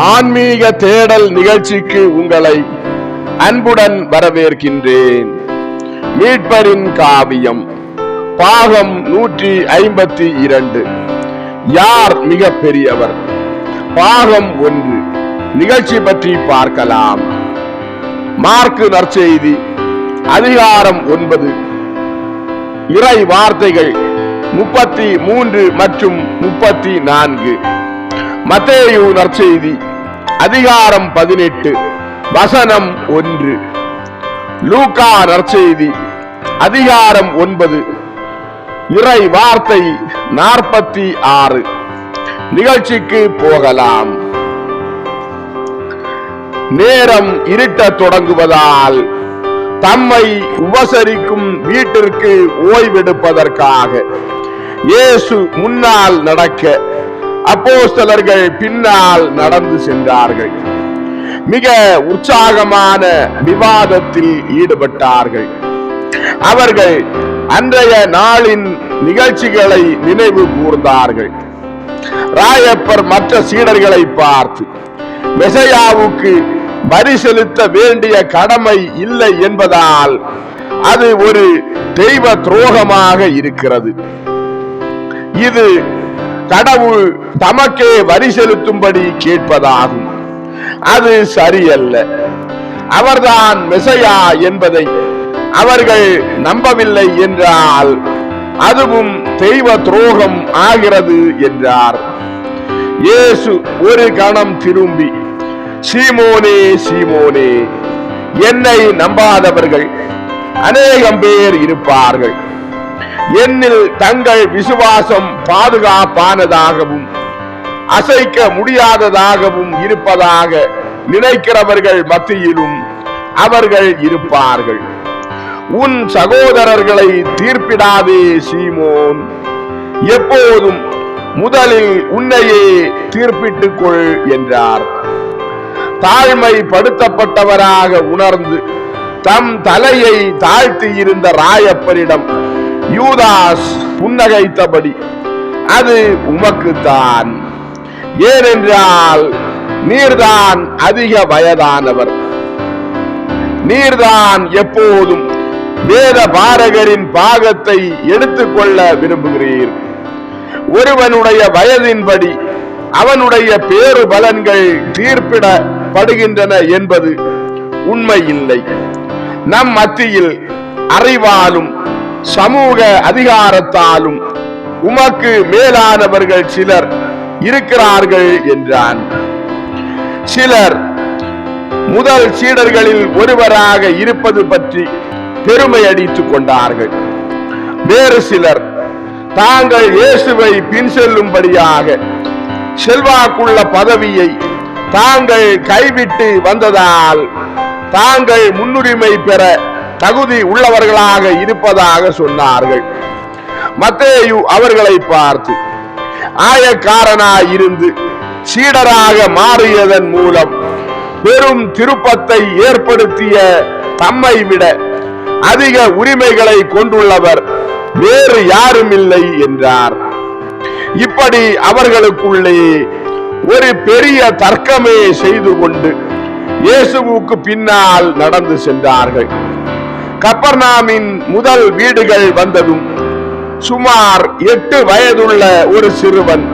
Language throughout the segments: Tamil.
ஆன்மீக தேடல் நிகழ்ச்சிக்கு உங்களை அன்புடன் வரவேற்கின்றேன். மீட்பரின் காவியம் பாகம் நூற்றி ஐம்பத்தி இரண்டு. யார் மிக பெரியவர்? பாகம் ஒன்று. நிகழ்ச்சி பற்றி பார்க்கலாம். மார்க்கு நற்செய்தி அதிகாரம் ஒன்பது. இறை வார்த்தைகள் முப்பத்தி மூன்று மற்றும் முப்பத்தி நான்கு. மத்தேயு நற்செய்தி அதிகாரம் பதினெட்டு வசனம் ஒன்று. லூகா நற்செய்தி அதிகாரம் ஒன்பது இறை வார்த்தை நாற்பத்தி ஆறு. நிகழ்ச்சிக்கு போகலாம். நேரம் இருட்டத் தொடங்குவதால் தம்மை உபசரிக்கும் வீட்டிற்கு ஓய்வெடுப்பதற்காக இயேசு முன்னால் நடக்க அப்போஸ்தலர்கள் பின்னால் நடந்து சென்றார்கள். மிக உற்சாகமான விவாதத்தில் ஈடுபட்டார்கள். அவர்கள் அன்றைய நாளின் நிகழ்ச்சிகளை நினைவு கூர்ந்தார்கள். ராயப்பர் மற்ற சீடர்களை பார்த்து மெசையாவுக்கு வரி செலுத்த வேண்டிய கடமை இல்லை என்பதால் அது ஒரு தெய்வ துரோகமாக இருக்கிறது. இது கடவுள் தமக்கே வரி செலுத்தும்படி கேட்பதாகும். அது சரியல்ல. அவர்தான் மெசையா என்பதை அவர்கள் நம்பவில்லை என்றால் அதுவும் தெய்வ துரோகம் ஆகிறது என்றார். இயேசு ஒரு கணம் திரும்பி சீமோனே சீமோனே என்னை நம்பாதவர்கள் அநேகம் பேர் இருப்பார்கள். என்னில் தங்கள் விசுவாசம் பாதுகாப்பானதாகவும் அசைக்க முடியாததாகவும் இருப்பதாக நினைக்கிறவர்கள் மத்தியிலும் அவர்கள் இருப்பார்கள் உன் சகோதரர்களை தீர்ப்பிடாதே சீமோன் எப்போதும் முதலில் உன்னையே தீர்ப்பிட்டுக் கொள் என்றார் தாழ்மைப்படுத்தப்பட்டவராக உணர்ந்து தம் தலையை தாழ்த்தி இருந்த ராயப்பரிடம் யூதாஸ் புன்னகைத்தபடி அது உமக்குத்தான். ஏனென்றால் நீர்தான் அதிக வயதானவர். நீர்தான் எப்போதும் வேத பாரகரின் பாகத்தை எடுத்துக்கொள்ள விரும்புகிறீர். ஒருவனுடைய வயதின்படி அவனுடைய பேறு பலன்கள் தீர்ப்பிடப்படுகின்றன என்பது உண்மை இல்லை நம் மத்தியில் அறிவாலும் சமூக அதிகாரத்தாலும் உமக்கு மேலானவர்கள் சிலர் இருக்கிறார்கள் என்றான். சிலர் முதல் சீடர்களில் ஒருவராக இருப்பது பற்றி பெருமை அடித்துக் கொண்டார்கள். வேறு சிலர் தாங்கள் இயேசுவை பின் செல்லும்படியாக செல்வாக்குள்ள பதவியை தாங்கள் கைவிட்டு வந்ததால் தாங்கள் முன்னுரிமை பெற தகுதி உள்ளவர்களாக இருப்பதாக சொன்னார்கள். மத்தேயு அவர்களை பார்த்து ஆயக்காரனாயிருந்து சீடராக மாறியதன் மூலம் பெரும் திருப்பத்தை ஏற்படுத்திய தம்மை விட அதிக உரிமைகளை கொண்டுள்ளவர் வேறு யாரும் இல்லை என்றார். இப்படி அவர்களுக்குள்ளே ஒரு பெரிய தர்க்கமே செய்து கொண்டு இயேசுவுக்கு பின்னால் நடந்து சென்றார்கள். கப்பர்நாமின் முதல் வீடுகள் வந்ததும் சுமார் எட்டு வயதுள்ள ஒரு சிறுவன்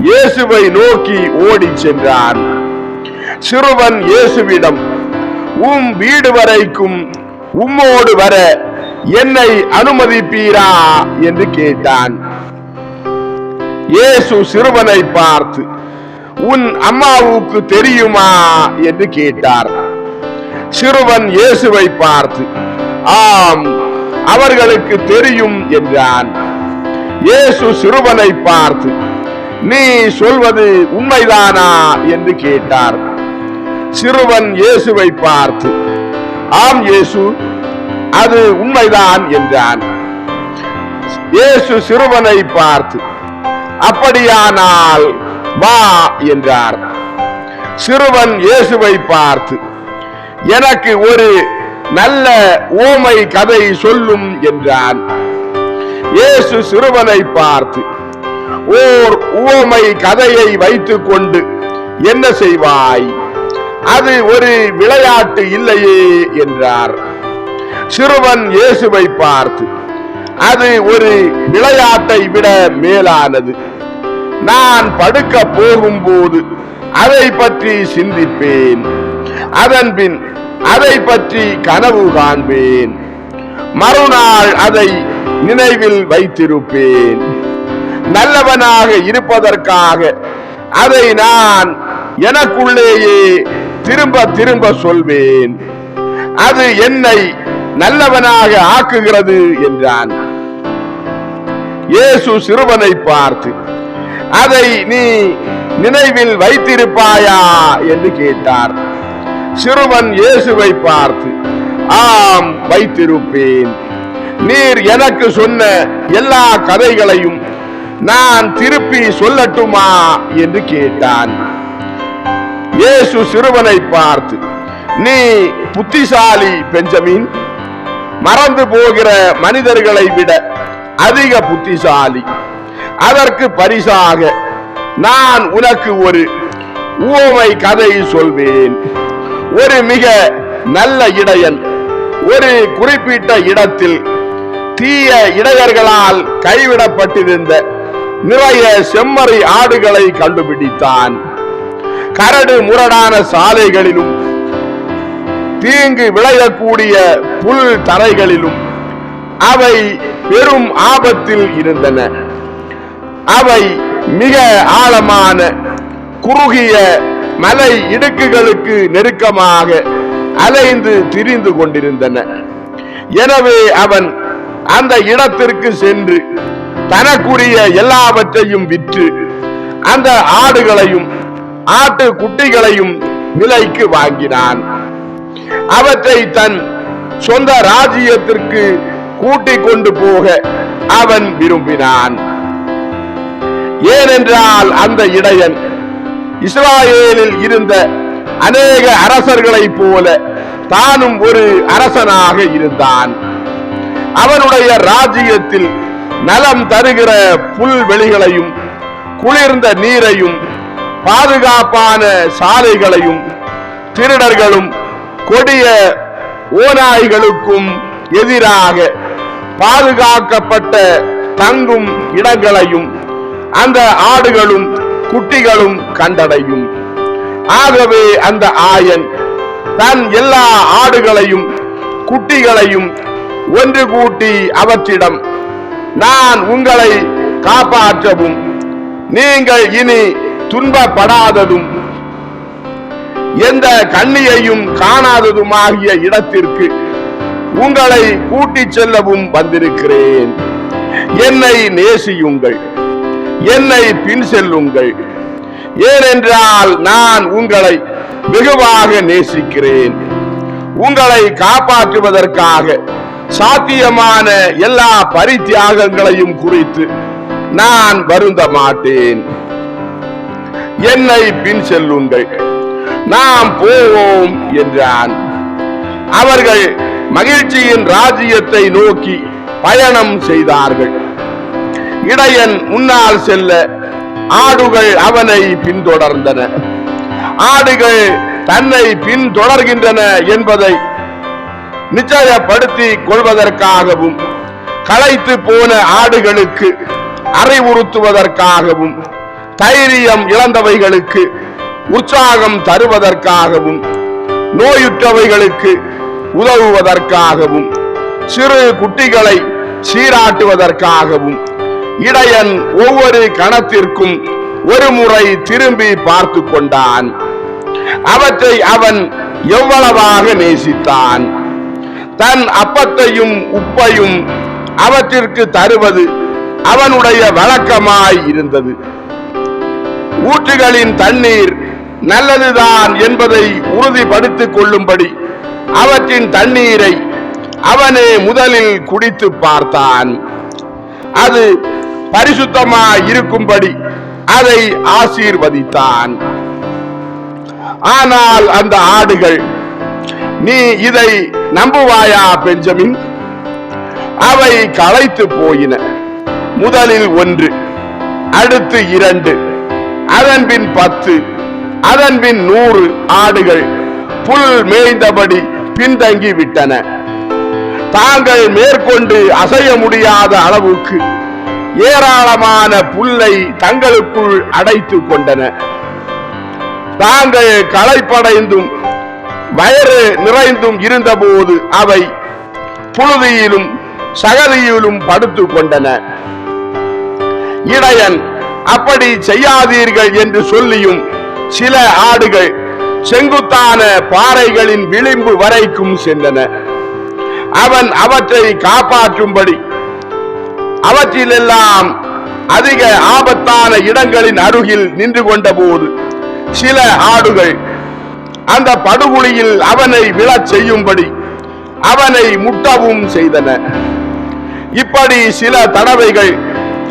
இயேசுவை நோக்கி ஓடி சென்றான். சிறுவன் இயேசுவிடம் உம் வீடு வரைக்கும் உம்மோடு வர என்னை அனுமதிப்பீரா? என்று கேட்டான். இயேசு சிறுவனை பார்த்து உன் அம்மாவுக்கு தெரியுமா? என்று கேட்டார். சிறுவன் இயேசுவை பார்த்து ஆம் அவர்களுக்கு தெரியும் என்றான். இயேசு சிறுவனை பார்த்து நீ சொல்வது உண்மைதானா? என்று கேட்டார். சிறுவன் இயேசுவை பார்த்து ஆம் இயேசு அது உண்மைதான் என்றான். இயேசு சிறுவனை பார்த்து அப்படியானால் வா என்றார். சிறுவன் இயேசுவை பார்த்து எனக்கு ஒரு நல்ல ஓமை கதை சொல்லும் என்றான். இயேசு சிறுவனை பார்த்து ஓர் ஓமை கதையை வைத்துக் கொண்டு என்ன செய்வாய்? அது ஒரு விளையாட்டு இல்லையே என்றார். சிறுவன் இயேசுவை பார்த்து அது ஒரு விளையாட்டை விட மேலானது. நான் படுக்க போகும்போது அதை பற்றி சிந்திப்பேன். அதன் பின் அதை பற்றி கனவு காண்பேன். மறுநாள் அதை நினைவில் வைத்திருப்பேன். நல்லவனாக இருப்பதற்காக அதை நான் எனக்குள்ளேயே திரும்ப திரும்ப சொல்வேன். அது என்னை நல்லவனாக ஆக்குகிறது என்றான். இயேசு சிறுவனை பார்த்து அதை நீ நினைவில் வைத்திருப்பாயா? என்று கேட்டார். சிறுவன் இயேசுவை பார்த்து ஆம் வைத்திருப்பேன். நீர் எனக்கு சொன்ன எல்லா கதைகளையும் நான் திருப்பி சொல்லட்டுமா? என்று கேட்டான். இயேசு சிறுவனை பார்த்து நீ புத்திசாலி பெஞ்சமின் மறந்து போகிற மனிதர்களை விட அதிக புத்திசாலி. அதற்கு பரிசாக நான் உனக்கு ஒரு உவமை கதை சொல்வேன். ஒரு மிக நல்ல இடையன் ஒரு குறிப்பிட்ட இடத்தில் தீய இடையர்களால் கைவிடப்பட்டிருந்த நிறைய செம்மறி ஆடுகளை கண்டுபிடித்தான். கரடு முரடான சாலைகளிலும் தீங்கு விளையக்கூடிய புல் தரைகளிலும் அவை பெரும் ஆபத்தில் இருந்தன. அவை மிக ஆழமான குறுகிய மலை இடுக்குகளுக்கு நெருக்கமாக அலைந்து திரிந்து கொண்டிருந்தன. எனவே அவன் அந்த இடத்திற்கு சென்று தனக்குரிய எல்லாவற்றையும் விற்று அந்த ஆடுகளையும் ஆட்டு குட்டிகளையும் விலைக்கு வாங்கினான். அவற்றை தன் சொந்த ராஜ்யத்திற்கு கூட்டிக் கொண்டு போக அவன் விரும்பினான். ஏனென்றால் அந்த இடையன் இஸ்ராயேலில் இருந்த அநேக அரசர்களைப் போல தானும் ஒரு அரசனாக இருந்தான். அவனுடைய ராஜ்யத்தில் நலம் தருகிற புல்வெளிகளையும் குளிர்ந்த நீரையும் பாதுகாப்பான சாலைகளையும் திருடர்களும் கொடிய ஓநாய்களுக்கும் எதிராக பாதுகாக்கப்பட்ட தங்கும் இடங்களையும் அந்த ஆடுகளும் குட்டிகளும் கண்டடையும். ஆகவே அந்த ஆயன் தன் எல்லா ஆடுகளையும் குட்டிகளையும் ஒன்று கூட்டி அவற்றிடம் நான் உங்களை காப்பாற்றவும் நீங்கள் இனி துன்பப்படாததும் எந்த கண்ணியையும் காணாததுமாகிய இடத்திற்கு உங்களை கூட்டிச் செல்லவும் வந்திருக்கிறேன். என்னை நேசியுங்கள். என்னை பின் செல்லுங்கள். ஏனென்றால் நான் உங்களை வெகுவாக நேசிக்கிறேன். உங்களை காப்பாற்றுவதற்காக சாத்தியமான எல்லா பரித்தியாகங்களையும் குறித்து நான் வருந்த மாட்டேன் என்னை பின் செல்லுங்கள். நாம் போவோம் என்றான். அவர்கள் மகிழ்ச்சியின் ராஜ்யத்தை நோக்கி பயணம் செய்தார்கள். இடையன் முன்னால் செல்ல ஆடுகள் அவனை பின்தொடர்ந்தன. ஆடுகள் தன்னை பின்தொடர்கின்றன என்பதை நிச்சயப்படுத்திக் கொள்வதற்காகவும் களைத்து போன ஆடுகளுக்கு அறிவுறுத்துவதற்காகவும் தைரியம் இழந்தவைகளுக்கு உற்சாகம் தருவதற்காகவும் நோயுற்றவைகளுக்கு உதவுவதற்காகவும் சிறு குட்டிகளை சீராட்டுவதற்காகவும் இடையன் ஒவ்வொரு கணத்திற்கும் ஒரு முறை திரும்பி பார்த்து கொண்டான். அவற்றை அவன் எவ்வளவாக நேசித்தான். தன் அப்பத்தையும் உப்பையும் அவற்றிற்கு தருவது அவனுடைய வழக்கமாய் இருந்தது. ஊற்றுகளின் தண்ணீர் நல்லதுதான் என்பதை உறுதிப்படுத்திக் கொள்ளும்படி அவற்றின் தண்ணீரை அவனே முதலில் குடித்து பார்த்தான். அது பரிசுத்தமா இருக்கும்படி அதை ஆசீர்வதித்தான். ஆனால் அந்த ஆடுகள் நீ இதை நம்புவாயா பெஞ்சமின்? அவை களைத்து போயின. முதலில் ஒன்று அடுத்து இரண்டு அதன் பின் பத்து அதன் பின் நூறு ஆடுகள் புல் மேய்ந்தபடி பின்தங்கி விட்டன தாங்கள் மேற்கொண்டு அசைய முடியாத அளவுக்கு ஏராளமான புல்லை தங்களுக்குள் அடைத்துக் கொண்டன. தாங்கள் களைப்படைந்தும் வயறு நிறைந்தும் இருந்தபோது அவை புழுதியிலும் சகதியிலும் படுத்துக் கொண்டன. இடையன் அப்படி செய்யாதீர்கள் என்று சொல்லியும் சில ஆடுகள் செங்குத்தான பாறைகளின் விளிம்பு வரைக்கும் சென்றன. அவன் அவற்றை காப்பாற்றும்படி அவற்றிலெல்லாம் அதிக ஆபத்தான இடங்களின் அருகில் நின்று கொண்டபோது சில ஆடுகள் அந்த படுகுழியில் அவனை விழச் செய்யும்படி அவனை முட்டவும் செய்தன. இப்படி சில தடவைகள்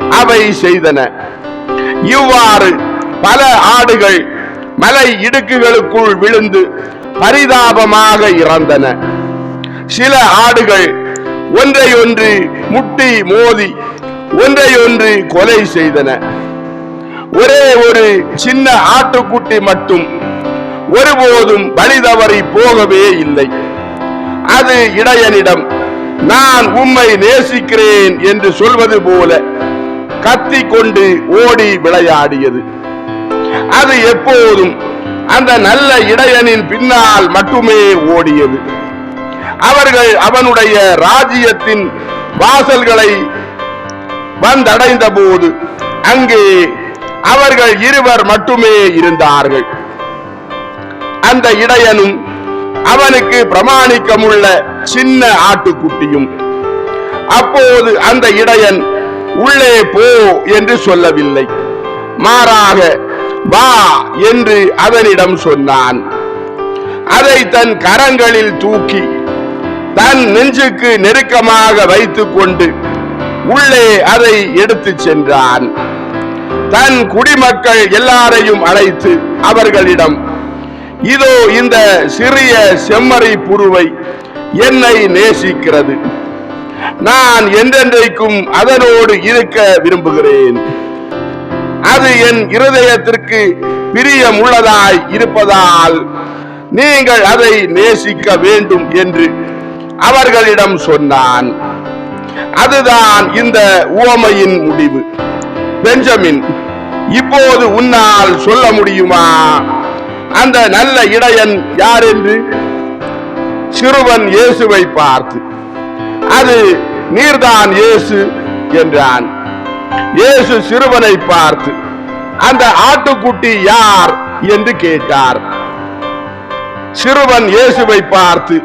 அவை செய்தன. இவ்வாறு பல ஆடுகள் மலை இடுக்குகளுக்குள் விழுந்து பரிதாபமாக இறந்தன. சில ஆடுகள் ஒன்றையொன்று முட்டி மோதி ஒன்றையொன்று கொலை செய்தன. ஒரே ஒரு சின்ன ஆட்டுக்குட்டி மட்டும் ஒருபோதும் பலி தவறி போகவே இல்லை. அது இடையனிடம் நான் உம்மை நேசிக்கிறேன் என்று சொல்வது போல கத்தி கொண்டு ஓடி விளையாடியது. அது எப்போதும் அந்த நல்ல இடையனின் பின்னால் மட்டுமே ஓடியது. அவர்கள் அவனுடைய ராஜ்யத்தின் வாசல்களை வந்தடைந்த போது அங்கே அவர்கள் இருவர் மட்டுமே இருந்தார்கள். அந்த இடையனும் அவனுக்கு பிரமாணிக்கமுள்ள சின்ன ஆட்டுக்குட்டியும் அப்போது அந்த இடையன் உள்ளே போ என்று சொல்லவில்லை. மாறாக வா என்று அதனிடம் சொன்னான். அதை தன் கரங்களில் தூக்கி தன் நெஞ்சுக்கு நெருக்கமாக வைத்துக் கொண்டு உள்ளே அதை எடுத்துச் சென்றான். தன் குடிமக்கள் எல்லாரையும் அழைத்து அவர்களிடம் இதோ இந்த சிறிய செம்மறி புருவை என்னை நேசிக்கிறது. நான் என்றென்றைக்கும் அதனோடு இருக்க விரும்புகிறேன். அது என் இருதயத்திற்கு பிரியமுள்ளதாய் இருப்பதால் நீங்கள் அதை நேசிக்க வேண்டும் என்று அவர்களிடம் சொன்னான். அதுதான் இந்த உவமையின் முடிவு. பெஞ்சமின் இப்போது உன்னால் சொல்ல முடியுமா? அந்த நல்ல இடையன் யார் என்று சிறுவன் இயேசுவை பார்த்து அது நீர்தான் இயேசு என்றான். இயேசு சிறுவனை பார்த்து அந்த ஆட்டுக்குட்டி யார்? என்று கேட்டார். சிறுவன் இயேசுவை பார்த்து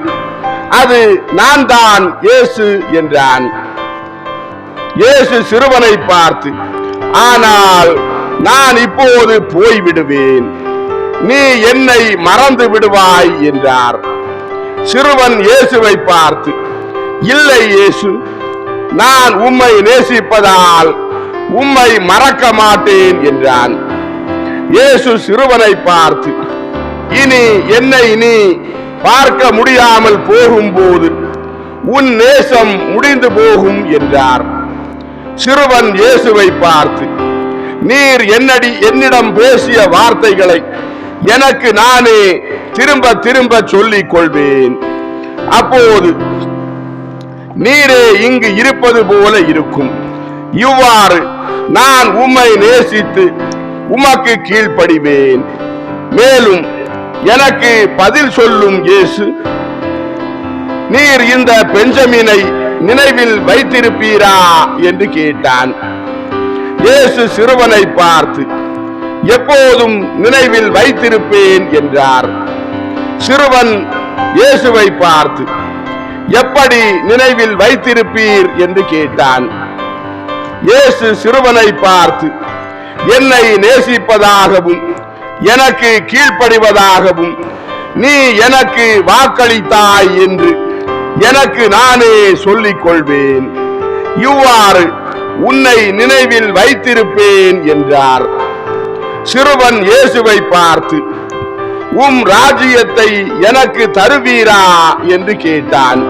அது நான் தான் இயேசு என்றான். இயேசு சிறுவனை பார்த்து ஆனால் நான் இப்போது போய்விடுவேன். நீ என்னை மறந்து விடுவாய் என்றார். சிறுவன் இயேசுவை பார்த்து இல்லை இயேசு நான் உம்மை நேசிப்பதால் உம்மை மறக்க மாட்டேன் என்றான். இயேசு சிறுவனை பார்த்து இனி என்னை நீ பார்க்க முடியாமல் போகும்போது உன் நேசம் முடிந்து போகும் என்றார். சிறுவன் இயேசுவை பார்த்து நீர் என்னடி என்னிடம் பேசிய வார்த்தைகளை எனக்கு நானே திரும்ப திரும்ப சொல்லிக் கொள்வேன். அப்போது நீரே இங்கு இருப்பது போல இருக்கும். இவ்வாறு நான் உம்மை நேசித்து உமக்கு கீழ்ப்படிவேன். மேலும் எனக்கு பதில் சொல்லும் இயேசு நீர் இந்த பெஞ்சமினை நினைவில் வைத்திருப்பீரா என்று கேட்டான். இயேசு சிறுவனை பார்த்து எப்போதும் நினைவில் வைத்திருப்பேன் என்றார். சிறுவன் இயேசுவை பார்த்து எப்படி நினைவில் வைத்திருப்பீர்? என்று கேட்டான். இயேசு சிறுவனை பார்த்து என்னை நேசிப்பதாகவும் எனக்கு கீழ்ப்படிவதாகவும் நீ எனக்கு வாக்களித்தாய் என்று எனக்கு நானே சொல்லிக் கொள்வேன் இவ்வாறு உன்னை நினைவில் வைத்திருப்பேன் என்றார். சிறுவன் இயேசுவை பார்த்து உம் ராஜ்யத்தை எனக்கு தருவீரா? என்று கேட்டான்.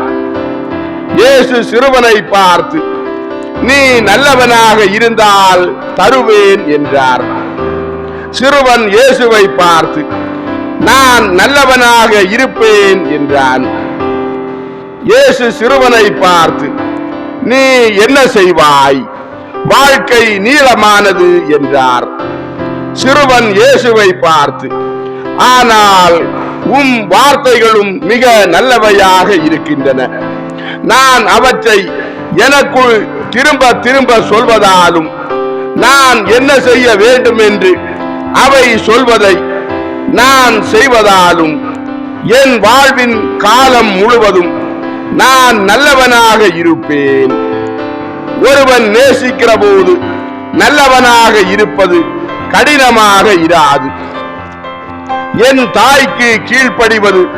இயேசு சிறுவனை பார்த்து நீ நல்லவனாக இருந்தால் தருவேன் என்றார். சிறுவன் இயேசுவை பார்த்து நான் நல்லவனாக இருப்பேன் என்றான். இயேசு சிறுவனை பார்த்து நீ என்ன செய்வாய்? வாழ்க்கை நீளமானது என்றார். சிறுவன் இயேசுவை பார்த்து ஆனால் உம் வார்த்தைகளும் மிக நல்லவையாக இருக்கின்றன. நான் அவற்றை எனக்குள் திரும்ப திரும்ப சொல்வதாலும் நான் என்ன செய்ய வேண்டும் என்று அவை சொல்வதை நான் செய்வதாலும் என் வாழ்வின் காலம் முழுவதும் நான் நல்லவனாக இருப்பேன். ஒருவன் நேசிக்கிற போது நல்லவனாக இருப்பது கடினமாக இராது. என் தாய்க்கு கீழ்ப்படிவது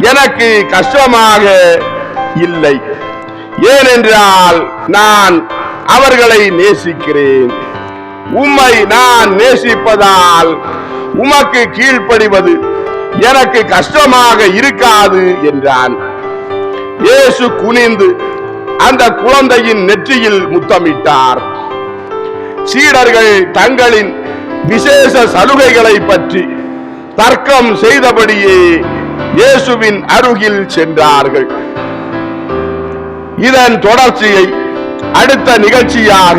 எனக்கு கஷ்டமாக இல்லை. ஏனென்றால் நான் அவர்களை நேசிக்கிறேன். உம்மை நான் நேசிப்பதால் உமக்கு கீழ்ப்படிவது எனக்கு கஷ்டமாக இருக்காது என்றான். இயேசு குனிந்து அந்த குழந்தையின் நெற்றியில் முத்தமிட்டார். சீடர்கள் தங்களின் விசேஷ சலுகைகளை பற்றி தர்க்கம் செய்தபடியே இயேசுவின் அருகில் சென்றார்கள். இதன் தொடர்ச்சியை அடுத்த நிகழ்ச்சியாக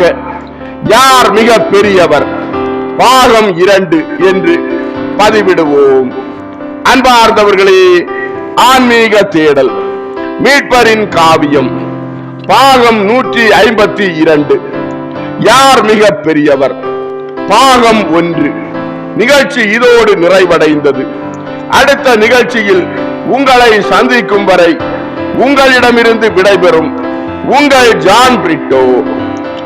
யார் மிக பெரியவர்? பாகம் இரண்டு என்று பதிவிடுவோம். அன்பார்ந்தவர்களே ஆன்மீக தேடல் மீட்பரின் காவியம் பாகம் நூற்றி ஐம்பத்தி இரண்டு. யார் மிக பெரியவர்? பாகம் ஒன்று. நிகழ்ச்சி இதோடு நிறைவடைந்தது. அடுத்த நிகழ்ச்சியில் உங்களை சந்திக்கும் வரை உங்களிடமிருந்து விடைபெறும் உங்கள் ஜான் பிரிட்டோ.